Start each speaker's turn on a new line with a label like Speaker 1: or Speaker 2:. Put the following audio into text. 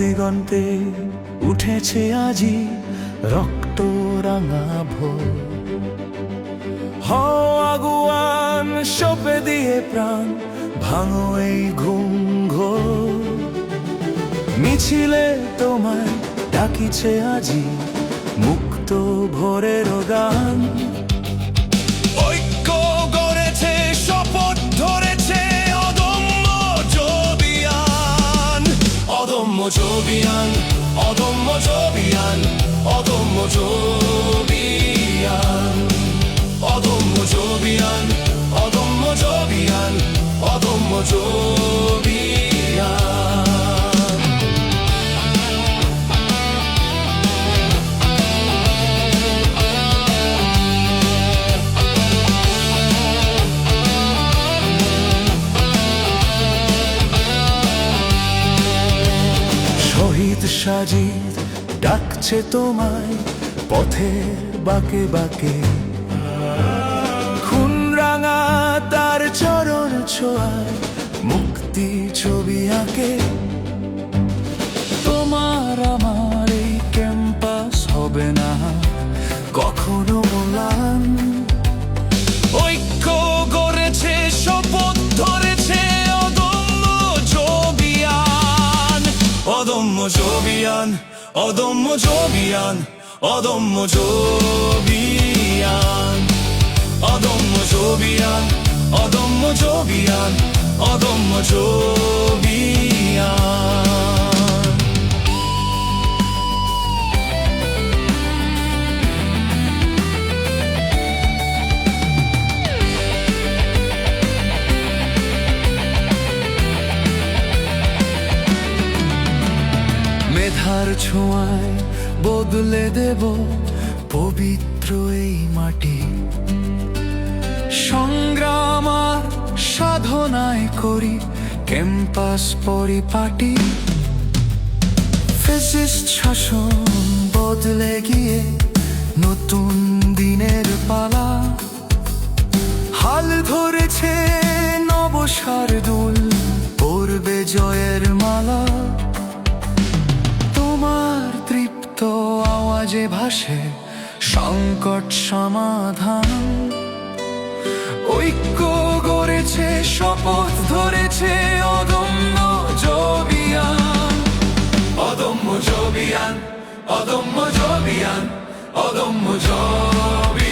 Speaker 1: দিগন্তে উঠেছে আজি রক্ত রাঙা ভোর। আগুয়ান সপে দিয়ে প্রাণ, ভাঙো এই ঘুম মিছিলে তোমায় ডাকিছে আজি মুক্ত ভোরের গান। জবিয়ান অদম্য জবিয়ান অদম্য জবিয়ান অদম্য জবিয়ান অদম্য জবিয়ান অদম্য জবিয়ান সাজিদ ডাকছে তোমায় পথের বাকে বাকে। খুন রাঙা তার চরণ ছোঁয়ায় মুক্তি ছবি আঁকে। অদম্য জবিয়ান অদম্য জবিয়ান অদম্য জবিয়ান অদম্য জবিয়ান অদম্য জবিয়ান অদম্য জবিয়ান মেধার ছোঁয়ায় বদলে দেব পবিত্র এই মাটি। সংগ্রাম সাধনায় করি ক্যাম্পাস পরিপাটি। শাসন বদলে গিয়ে নতুন দিনের পালা। হাল ধরেছে নবসার দুল। আওয়াজে ভাসে সংকট সমাধান। ঐক্য গড়েছে, শপথ ধরেছে অদম্য জবিয়ান। অদম্য জবিয়ান অদম্য জবিয়ান অদম্য জবিয়ান